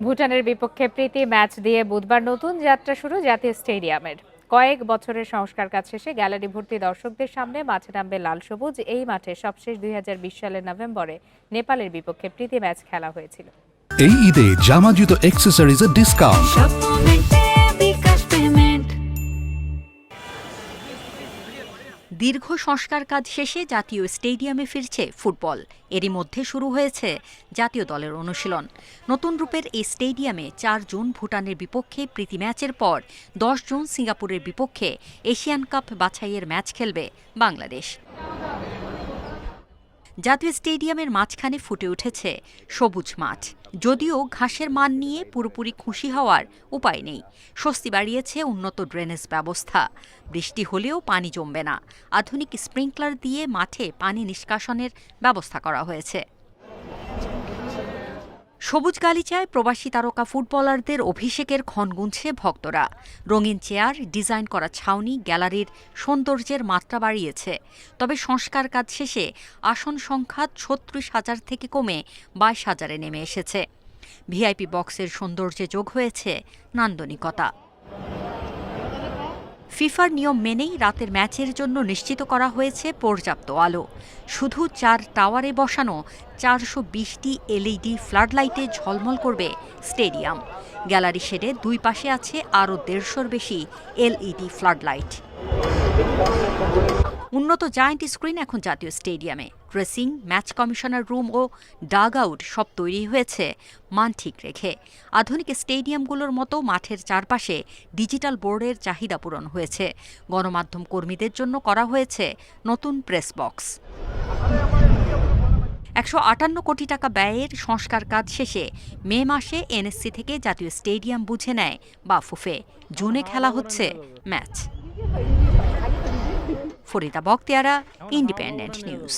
ভুটানের বিপক্ষে প্রীতি ম্যাচ দিয়ে বুধবার নতুন যাত্রা শুরু জাতীয় স্টেডিয়ামের। কয়েক বছরের সংস্কার কাজ শেষে গ্যালারি ভর্তি দর্শকদের সামনে মাঠে নামবে লাল সবুজ। এই মাঠে সবশেষ দুই হাজার বিশ সালের নভেম্বরে নেপালের বিপক্ষে প্রীতি ম্যাচ খেলা হয়েছিল। এই ঈদে জামা জুতো অ্যাক্সেসরিজের ডিসকাউন্ট দীর্ঘ সংস্কার কাজ শেষে জাতীয় স্টেডিয়ামে ফিরছে ফুটবল। এরই মধ্যে শুরু হয়েছে জাতীয় দলের অনুশীলন। নতুন রূপের এই স্টেডিয়ামে চার জুন ভুটানের বিপক্ষে প্রীতি ম্যাচের পর দশ জুন সিঙ্গাপুরের বিপক্ষে এশিয়ান কাপ বাছাইয়ের ম্যাচ খেলবে বাংলাদেশ। জাতীয় স্টেডিয়ামের মাঝখানে ফুটে উঠেছে সবুজ মাঠ। যদিও ঘাসের মান নিয়ে পুরোপুরি খুশি হওয়ার উপায় নেই। স্বস্তি বাড়িয়েছে উন্নত ড্রেনেজ ব্যবস্থা। বৃষ্টি হলেও পানি জমবে না। আধুনিক স্প্রিংকলার দিয়ে মাঠে পানি নিষ্কাশনের ব্যবস্থা করা হয়েছে। সবুজ গালিচায় প্রবাসী তারকা ফুটবলারদের অভিষেকের ক্ষণ গুনছে ভক্তরা। রঙিন চেয়ার, ডিজাইন করা ছাউনি, গ্যালারির সৌন্দর্যের মাত্রা বাড়িয়েছে। তবে সংস্কার কাজ শেষে আসন সংখ্যা ছত্রিশ হাজার থেকে কমে বাইশ হাজারে নেমে এসেছে। ভিআইপি বক্সের সৌন্দর্যে যোগ হয়েছে নান্দনিকতা। ফিফার নিয়ম মেনেই রাতের ম্যাচের জন্য নিশ্চিত করা হয়েছে পর্যাপ্ত আলো। শুধু চার টাওয়ারে বসানো, চারশো বিশটি এলইডি ফ্লাডলাইটে ঝলমল করবে স্টেডিয়াম। গ্যালারি শেডে দুই পাশে আছে আরও দেড়শোর বেশি এলইডি ফ্লাডলাইট। উন্নত জায়ান্ট স্ক্রিন এখন জাতীয় স্টেডিয়ামে। ড্রেসিং, ম্যাচ কমিশনার রুম ও ডাগ আউট সব তৈরি হয়েছে মান ঠিক রেখে। আধুনিক স্টেডিয়ামগুলোর মতো মাঠের চারপাশে ডিজিটাল বোর্ডের চাহিদা পূরণ হয়েছে। গণমাধ্যম কর্মীদের জন্য করা হয়েছে নতুন প্রেস বক্স। একশো আটান্ন কোটি টাকা ব্যয়ের সংস্কার কাজ শেষে মে মাসে এনএসসি থেকে জাতীয় স্টেডিয়াম বুঝে নেয় বাফুফে। জুনে খেলা হচ্ছে ম্যাচ। Farida বক্তিয়ারা independent news